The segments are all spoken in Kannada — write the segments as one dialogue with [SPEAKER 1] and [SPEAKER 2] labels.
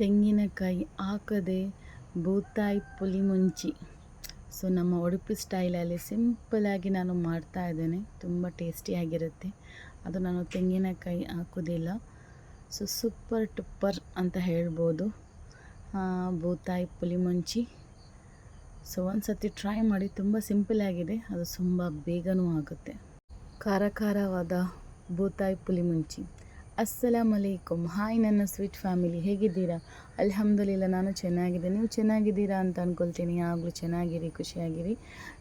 [SPEAKER 1] ತೆಂಗಿನಕಾಯಿ ಹಾಕದೆ ಬೂತಾಯಿ ಪುಲಿ ಮುಂಚಿ. ಸೊ ನಮ್ಮ ಉಡುಪಿ ಸ್ಟೈಲಲ್ಲಿ ಸಿಂಪಲಾಗಿ ನಾನು ಮಾಡ್ತಾ ಇದ್ದೇನೆ. ತುಂಬ ಟೇಸ್ಟಿಯಾಗಿರುತ್ತೆ ಅದು ನಾನು ತೆಂಗಿನಕಾಯಿ ಹಾಕೋದಿಲ್ಲ. ಸೊ ಸೂಪರ್ ಟುಪ್ಪರ್ ಅಂತ ಹೇಳ್ಬೋದು. ಬೂತಾಯಿ ಪುಲಿ ಮುಂಚಿ. ಸೊ ಒಂದು ಸತಿ ಟ್ರೈ ಮಾಡಿ ತುಂಬ ಸಿಂಪಲಾಗಿದೆ ಅದು ತುಂಬ ಬೇಗನೂ ಆಗುತ್ತೆ. ಖಾರ ಖಾರವಾದ ಬೂತಾಯಿ ಪುಲಿ ಮುಂಚಿ. ಅಸ್ಸಲಾಮ್ ಅಲೈಕುಮ್. ಹಾಯ್ ನನ್ನ ಸ್ವೀಟ್ ಫ್ಯಾಮಿಲಿ, ಹೇಗಿದ್ದೀರಾ? ಅಲ್ಹಮ್ದುಲಿಲ್ಲ, ನಾನು ಚೆನ್ನಾಗಿದ್ದೆ ನೀವು ಚೆನ್ನಾಗಿದ್ದೀರಾ ಅಂತ ಅಂದ್ಕೊಳ್ತೀನಿ ಯಾವಾಗಲೂ ಚೆನ್ನಾಗಿರಿ, ಖುಷಿಯಾಗಿರಿ.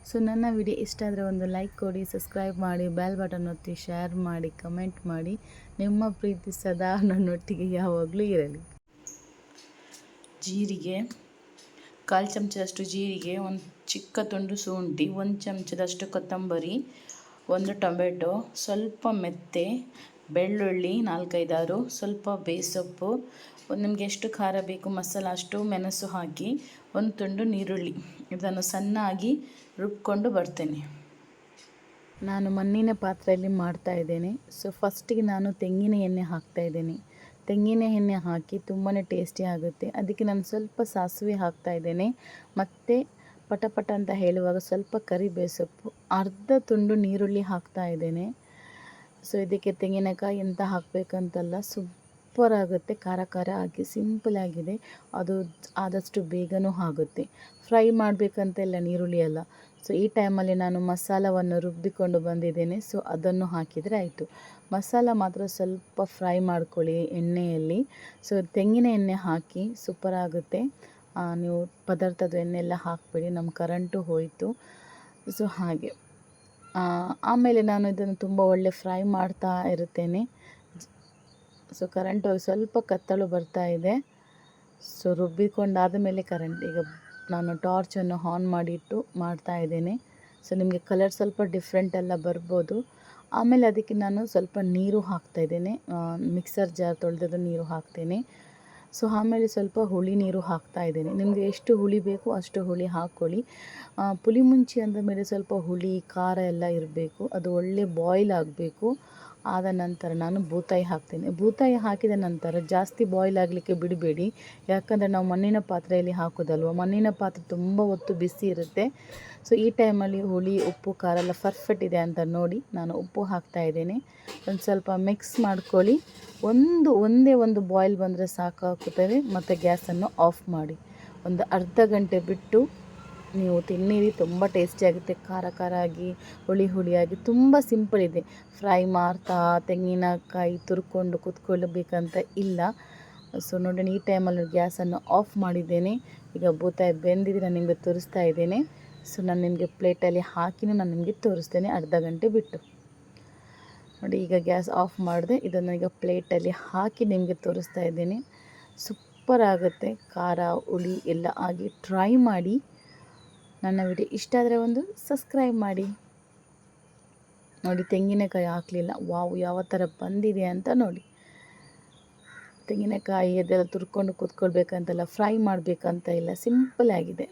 [SPEAKER 1] ಸೊ, ನನ್ನ ವಿಡಿಯೋ ಇಷ್ಟ ಆದರೆ ಒಂದು ಲೈಕ್ ಕೊಡಿ, ಸಬ್ಸ್ಕ್ರೈಬ್ ಮಾಡಿ ಬ್ಯಾಲ್ ಬಟನ್ ಒತ್ತಿ, ಶೇರ್ ಮಾಡಿ, ಕಮೆಂಟ್ ಮಾಡಿ. ನಿಮ್ಮ ಪ್ರೀತಿ ಸದಾ ನನ್ನೊಟ್ಟಿಗೆ ಯಾವಾಗಲೂ ಇರಲಿ. ಜೀರಿಗೆ, ಕಾಲು ಚಮಚದಷ್ಟು ಜೀರಿಗೆ, ಒಂದು ಚಿಕ್ಕ ತುಂಡು ಶುಂಠಿ, ಒಂದು ಚಮಚದಷ್ಟು ಕೊತ್ತಂಬರಿ, ಒಂದು ಟೊಮೆಟೊ, ಸ್ವಲ್ಪ ಮೆತ್ತೆ ಬೆಳ್ಳುಳ್ಳಿ ನಾಲ್ಕೈದಾರು, ಸ್ವಲ್ಪ ಬೇಸೊಪ್ಪು ನಿಮಗೆ ಎಷ್ಟು ಖಾರ ಬೇಕು ಮಸಾಲ ಅಷ್ಟು ಮೆಣಸು ಹಾಕಿ, ಒಂದು ತುಂಡು ನೀರುಳ್ಳಿ ಇದನ್ನು ಸಣ್ಣಾಗಿ ರುಬ್ಕೊಂಡು ಬರ್ತೇನೆ. ನಾನು ಮಣ್ಣಿನ ಪಾತ್ರೆಯಲ್ಲಿ ಮಾಡ್ತಾ ಇದ್ದೇನೆ. ಸೊ ಫಸ್ಟಿಗೆ ನಾನು ತೆಂಗಿನ ಎಣ್ಣೆ ಹಾಕ್ತಾ ಇದ್ದೇನೆ. ತೆಂಗಿನ ಎಣ್ಣೆ ಹಾಕಿ ತುಂಬಾ ಟೇಸ್ಟಿ ಆಗುತ್ತೆ. ಅದಕ್ಕೆ ನಾನು ಸ್ವಲ್ಪ ಸಾಸಿವೆ ಹಾಕ್ತಾ ಇದ್ದೇನೆ. ಮತ್ತು ಪಟ ಪಟ ಅಂತ ಹೇಳುವಾಗ ಸ್ವಲ್ಪ ಕರಿಬೇಸೊಪ್ಪು, ಅರ್ಧ ತುಂಡು ನೀರುಳ್ಳಿ ಹಾಕ್ತಾ ಇದ್ದೇನೆ. ಸೊ ಇದಕ್ಕೆ ತೆಂಗಿನಕಾಯಿ ಎಂತ ಹಾಕಬೇಕಂತಲ್ಲ ಸೂಪರ್ ಆಗುತ್ತೆ. ಖಾರ ಖಾರ ಆಗಿ ಸಿಂಪಲ್ ಆಗಿದೆ. ಅದು ಆದಷ್ಟು ಬೇಗನೂ ಆಗುತ್ತೆ. ಫ್ರೈ ಮಾಡಬೇಕಂತೆಲ್ಲ ನೀರುಳ್ಳಿ ಎಲ್ಲ ಸೊ ಈ ಟೈಮಲ್ಲಿ ನಾನು ಮಸಾಲವನ್ನು ರುಬ್ಬಿಕೊಂಡು ಬಂದಿದ್ದೇನೆ. ಸೊ ಅದನ್ನು ಹಾಕಿದರೆ ಆಯಿತು. ಮಸಾಲ ಮಾತ್ರ ಸ್ವಲ್ಪ ಫ್ರೈ ಮಾಡ್ಕೊಳ್ಳಿ ಎಣ್ಣೆಯಲ್ಲಿ. ಸೊ ತೆಂಗಿನ ಎಣ್ಣೆ ಹಾಕಿ ಸೂಪರ್ ಆಗುತ್ತೆ. ನೀವು ಪದಾರ್ಥದ ಎಣ್ಣೆ ಎಲ್ಲ ಹಾಕಬೇಡಿ. ನಮ್ಮ ಕರೆಂಟು ಹೋಯಿತು. ಸೊ ಹಾಗೆ. ಆಮೇಲೆ ನಾನು ಇದನ್ನು ತುಂಬ ಒಳ್ಳೆ ಫ್ರೈ ಮಾಡ್ತಾ ಇರುತ್ತೇನೆ. ಸೊ ಕರೆಂಟ್ ಹೋಗಿ ಸ್ವಲ್ಪ ಕತ್ತಲು ಬರ್ತಾ ಇದೆ. ಸೊ ರುಬ್ಬಿಕೊಂಡಾದ ಮೇಲೆ ಕರೆಂಟ್ ಈಗ ನಾನು ಟಾರ್ಚನ್ನು ಆನ್ ಮಾಡಿಟ್ಟು ಮಾಡ್ತಾ ಇದ್ದೇನೆ. ಸೊ ನಿಮಗೆ ಕಲರ್ ಸ್ವಲ್ಪ ಡಿಫ್ರೆಂಟ್ ಎಲ್ಲ ಬರ್ಬೋದು. ಆಮೇಲೆ ಅದಕ್ಕೆ ನಾನು ಸ್ವಲ್ಪ ನೀರು ಹಾಕ್ತಾ ಇದ್ದೇನೆ. ಮಿಕ್ಸರ್ ಜಾರ್ ತೊಳೆದಿದ್ದು ನೀರು ಹಾಕ್ತೇನೆ. ಸೊ ಆಮೇಲೆ ಸ್ವಲ್ಪ ಹುಳಿ ನೀರು ಹಾಕ್ತಾ ಇದ್ದೀನಿ. ನಿಮಗೆ ಎಷ್ಟು ಹುಳಿ ಬೇಕು ಅಷ್ಟು ಹುಳಿ ಹಾಕ್ಕೊಳ್ಳಿ. ಪುಳಿ ಮುಂಚಿ ಅಂದ ಮೇಲೆ ಸ್ವಲ್ಪ ಹುಳಿ, ಖಾರ ಎಲ್ಲ ಇರಬೇಕು. ಅದು ಒಳ್ಳೆ ಬಾಯ್ಲ್ ಆಗಬೇಕು. ಆದ ನಂತರ ನಾನು ಬೂತಾಯಿ ಹಾಕ್ತೀನಿ. ಬೂತಾಯಿ ಹಾಕಿದ ನಂತರ ಜಾಸ್ತಿ ಬಾಯ್ಲ್ ಆಗಲಿಕ್ಕೆ ಬಿಡಬೇಡಿ. ಯಾಕಂದರೆ ನಾವು ಮಣ್ಣಿನ ಪಾತ್ರೆಯಲ್ಲಿ ಹಾಕೋದಲ್ವ? ಮಣ್ಣಿನ ಪಾತ್ರೆ ತುಂಬ ಹೊತ್ತು ಬಿಸಿ ಇರುತ್ತೆ. ಸೊ ಈ ಟೈಮಲ್ಲಿ ಹುಳಿ, ಉಪ್ಪು, ಖಾರ ಎಲ್ಲ ಪರ್ಫೆಕ್ಟ್ ಇದೆ ಅಂತ ನೋಡಿ ನಾನು ಉಪ್ಪು ಹಾಕ್ತಾ ಇದ್ದೇನೆ. ಒಂದು ಸ್ವಲ್ಪ ಮಿಕ್ಸ್ ಮಾಡ್ಕೊಳ್ಳಿ. ಒಂದು, ಒಂದೇ ಒಂದು ಬಾಯ್ಲ್ ಬಂದರೆ ಸಾಕಾಗುತ್ತದೆ ಮತ್ತು ಗ್ಯಾಸನ್ನು ಆಫ್ ಮಾಡಿ. ಒಂದು ಅರ್ಧ ಗಂಟೆ ಬಿಟ್ಟು ನೀವು ತಿನ್ನಿರಿ, ತುಂಬ ಟೇಸ್ಟಿಯಾಗುತ್ತೆ ಖಾರ ಖಾರ ಆಗಿ ಹುಳಿ ಹುಳಿಯಾಗಿ, ತುಂಬ ಸಿಂಪಲ್ ಇದೆ. ಫ್ರೈ ಮಾಡ್ತಾ ತೆಂಗಿನಕಾಯಿ ತುರ್ಕೊಂಡು ಕುತ್ಕೊಳ್ಳಬೇಕಂತ ಇಲ್ಲ. ಸೊ ನೋಡಿ, ಈ ಟೈಮಲ್ಲಿ ಗ್ಯಾಸನ್ನು ಆಫ್ ಮಾಡಿದ್ದೇನೆ. ಈಗ ಬೂತಾಯಿ ಬೆಂದಿದೆ, ನಾನು ನಿಮಗೆ ತೋರಿಸ್ತಾ ಇದ್ದೇನೆ. ಸೊ ನಾನು ನಿಮಗೆ ಪ್ಲೇಟಲ್ಲಿ ಹಾಕಿನೂ ನಾನು ನಿಮಗೆ ತೋರಿಸ್ತೇನೆ ಅರ್ಧ ಗಂಟೆ ಬಿಟ್ಟು. ನೋಡಿ, ಈಗ ಗ್ಯಾಸ್ ಆಫ್ ಮಾಡಿದೆ ಇದನ್ನು ಈಗ ಪ್ಲೇಟಲ್ಲಿ ಹಾಕಿ ನಿಮಗೆ ತೋರಿಸ್ತಾ ಇದ್ದೀನಿ. ಸೂಪರ್ ಆಗುತ್ತೆ. ಖಾರ, ಹುಳಿ ಎಲ್ಲ ಆಗಿ ಟ್ರೈ ಮಾಡಿ. ನನ್ನ ವಿಡಿಯೋ ಇಷ್ಟ ಆದರೆ ಒಂದು ಸಬ್ಸ್ಕ್ರೈಬ್ ಮಾಡಿ. ನೋಡಿ, ತೆಂಗಿನಕಾಯಿ ಹಾಕಲಿಲ್ಲ. ವಾವು, ಯಾವ ಥರ ಬಂದಿದೆ ಅಂತ ನೋಡಿ. ತೆಂಗಿನಕಾಯಿ ಅದೆಲ್ಲ ತುರ್ಕೊಂಡು ಕೂತ್ಕೊಳ್ಬೇಕಂತೆಲ್ಲ ಫ್ರೈ ಮಾಡಬೇಕಂತ ಇಲ್ಲ ಸಿಂಪಲ್ ಆಗಿದೆ.